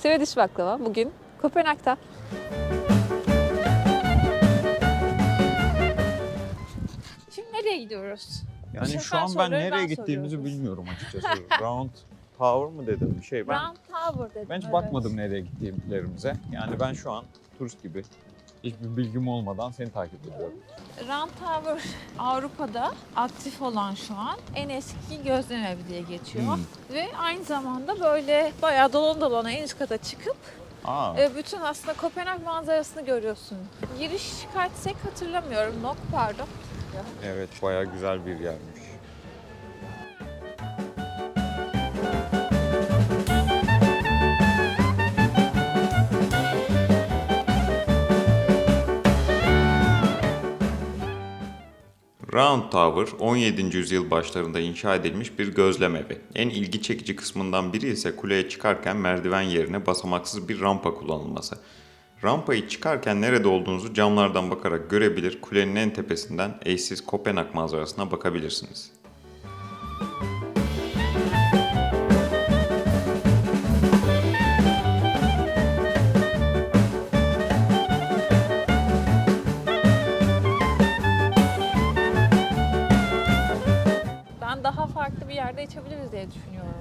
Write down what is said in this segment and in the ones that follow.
Swedish baklava bugün Kopenhag'da. Şimdi nereye gidiyoruz? Yani şu an ben soruları nereye ben gittiğimizi soruyorum. bilmiyorum açıkçası. Round Tower mı dedim bir şey. Ben Round Tower dedim. ben hiç evet. bakmadım nereye gittiklerimize. Yani ben şu an turist gibi hiçbir bilgim olmadan seni takip ediyorum. Round Tower Avrupa'da aktif olan şu an en eski gözlem evi diye geçiyor. Hmm. Ve aynı zamanda böyle bayağı dolana dolana en üst kata çıkıp Aa, e, bütün aslında Kopenhag manzarasını görüyorsun. Giriş kartsek hatırlamıyorum. Nok pardon. evet bayağı güzel bir yermiş. Round Tower 17. yüzyıl başlarında inşa edilmiş bir gözlem evi. En ilgi çekici kısmından biri ise kuleye çıkarken merdiven yerine basamaksız bir rampa kullanılması. Rampayı çıkarken nerede olduğunuzu camlardan bakarak görebilir, kulenin en tepesinden eşsiz Kopenhag manzarasına bakabilirsiniz. Yerde içebiliriz diye düşünüyorum.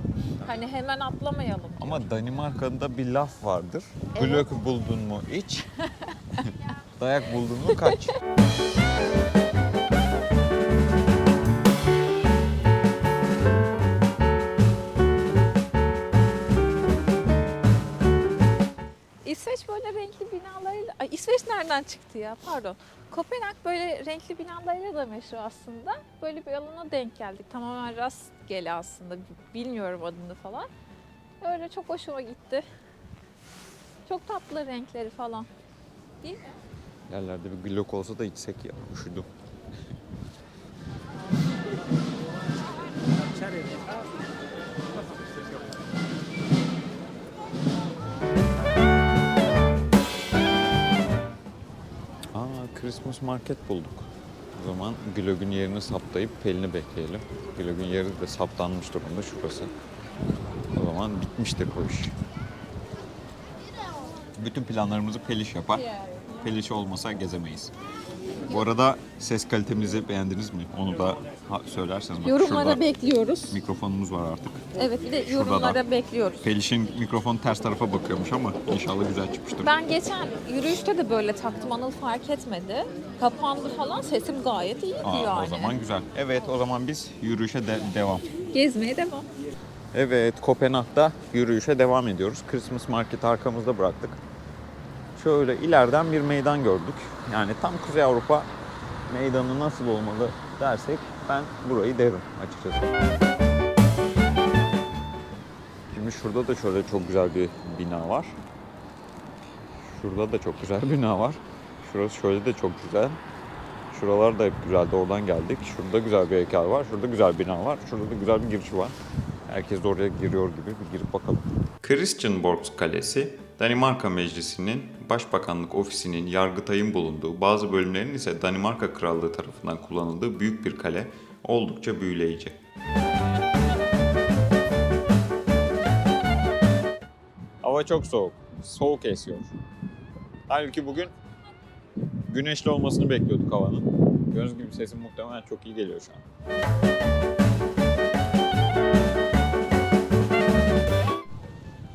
Hani hemen atlamayalım. Ama Danimarka'da bir laf vardır. Evet. Glöck buldun mu iç, dayak buldun mu kaç. İsveç böyle renkli binalarıyla... Ay İsveç nereden çıktı ya? Pardon. Kopenhag böyle renkli binalarıyla da meşhur aslında. Böyle bir alana denk geldik. Tamamen rastgele aslında. Bilmiyorum adını falan. Öyle çok hoşuma gitti. Çok tatlı renkleri falan. Değil mi? Yerlerde bir Glock olsa da içsek ya. Üşüdüm. Aa, Christmas market bulduk. O zaman Glöck'ün yerini saptayıp Pelin'i bekleyelim. Glöck'ün yeri de saptanmış durumda şurası. O zaman bitmiştir bu iş. Bütün planlarımızı Peliş yapar. Peliş olmasa gezemeyiz. Bu arada ses kalitemizi beğendiniz mi? Onu da ha- söylerseniz. Bak Yorumlara şurada bekliyoruz. mikrofonumuz var artık. Evet bir de yorumlara da. bekliyoruz. Peliş'in mikrofon ters tarafa bakıyormuş ama inşallah güzel çıkmıştır. Ben geçen yürüyüşte de böyle taktım. Anıl fark etmedi. Kapandı falan. Sesim gayet iyiydi Aa, yani. O zaman güzel. Evet o zaman biz yürüyüşe de- devam. Gezmeye devam. Evet Kopenhag'da yürüyüşe devam ediyoruz. Christmas Market arkamızda bıraktık. Şöyle ileriden bir meydan gördük. Yani tam Kuzey Avrupa meydanı nasıl olmalı dersek ben burayı derim açıkçası. Şimdi şurada da şöyle çok güzel bir bina var. Şurada da çok güzel bir bina var. Şurası şöyle de çok güzel. Şuralar da hep güzeldi. Oradan geldik. Şurada güzel bir heykel var. Şurada güzel bir bina var. Şurada da güzel bir giriş var. Herkes oraya giriyor gibi bir girip bakalım. Christianborg Kalesi, Danimarka Meclisi'nin, Başbakanlık Ofisi'nin, Yargıtay'ın bulunduğu, bazı bölümlerin ise Danimarka Krallığı tarafından kullanıldığı büyük bir kale, oldukça büyüleyici. Hava çok soğuk. Soğuk esiyor. Halbuki bugün güneşli olmasını bekliyorduk havanın. Gördüğünüz gibi sesim muhtemelen çok iyi geliyor şu an.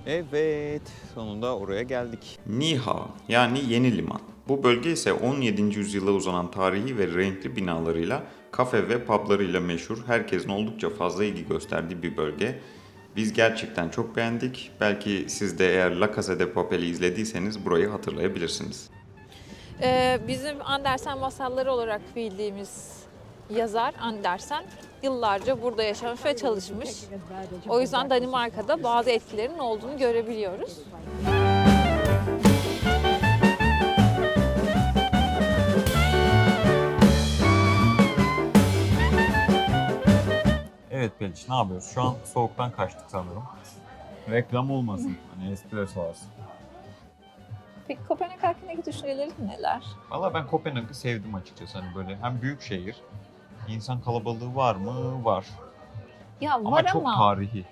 Evet, sonunda oraya geldik. Niha yani Yeni Liman. Bu bölge ise 17. yüzyıla uzanan tarihi ve renkli binalarıyla, kafe ve publarıyla meşhur, herkesin oldukça fazla ilgi gösterdiği bir bölge. Biz gerçekten çok beğendik. Belki siz de eğer La Casa de Papel'i izlediyseniz burayı hatırlayabilirsiniz. Ee, bizim Andersen masalları olarak bildiğimiz yazar Andersen yıllarca burada yaşamış ve çalışmış. O yüzden Danimarka'da bazı etkilerin olduğunu görebiliyoruz. Evet Peliç, ne yapıyoruz? Şu an soğuktan kaçtık sanırım. Reklam olmasın, hani espresso alsın. Peki Kopenhag hakkındaki düşüncelerin neler? Valla ben Kopenhag'ı sevdim açıkçası. Hani böyle hem büyük şehir, insan kalabalığı var mı? Var. Ya Ama var çok ama tarihi.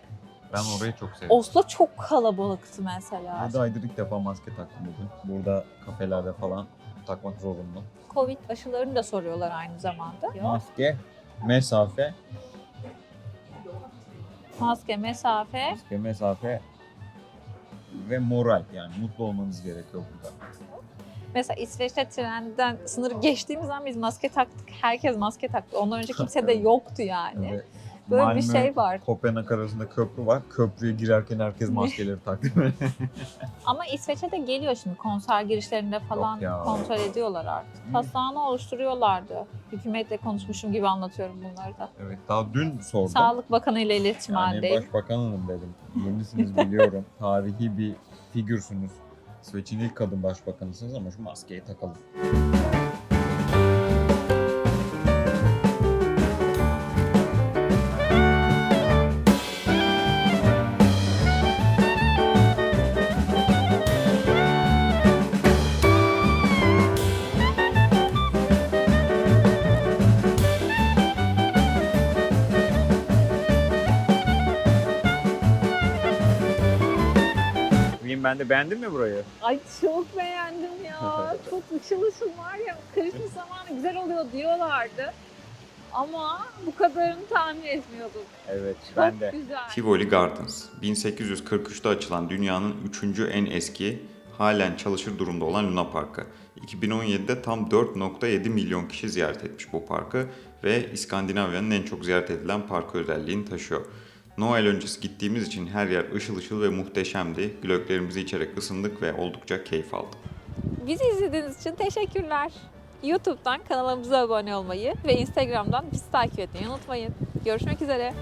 Ben orayı çok sevdim. Oslo çok kalabalıktı mesela. 7 aydır ilk defa maske taktım bugün. Burada kafelerde falan takmak zorunlu. Covid aşılarını da soruyorlar aynı zamanda. Maske, mesafe, Maske, mesafe. maske, mesafe ve moral yani mutlu olmanız gerekiyor burada. Mesela İsveç'te trenden sınırı geçtiğimiz zaman biz maske taktık. Herkes maske taktı. Ondan önce kimse de Evet. yoktu yani. Ve Böyle Malmö, bir şey var. Kopenhag arasında köprü var. Köprüye girerken herkes maskeleri taktı. Ama İsveç'e de geliyor şimdi konser girişlerinde falan kontrol ediyorlar artık. Hastane oluşturuyorlardı. Hükümetle konuşmuşum gibi anlatıyorum bunları da. evet daha dün sordum. Sağlık Bakanı ile iletişim Yani halindeyim. başbakan hanım dedim. Yenisiniz biliyorum. Tarihi bir figürsünüz. İsveç'in ilk kadın başbakanısınız ama şu maskeyi takalım. Ben de beğendin mi burayı? Ay çok beğendim ya. çok ışıl ışıl var ya. Christmas zamanı güzel oluyor diyorlardı. Ama bu kadarını tahmin etmiyordum. Evet Çok ben de. güzel. Tivoli Gardens, 1843'te açılan dünyanın 3. en eski, halen çalışır durumda olan Luna Parkı. 2017'de tam 4.7 milyon kişi ziyaret etmiş bu parkı ve İskandinavya'nın en çok ziyaret edilen parkı özelliğini taşıyor. Noel öncesi gittiğimiz için her yer ışıl ışıl ve muhteşemdi. Glöcklerimizi içerek ısındık ve oldukça keyif aldık. Bizi izlediğiniz için teşekkürler. YouTube'dan kanalımıza abone olmayı ve Instagram'dan bizi takip etmeyi unutmayın. Görüşmek üzere.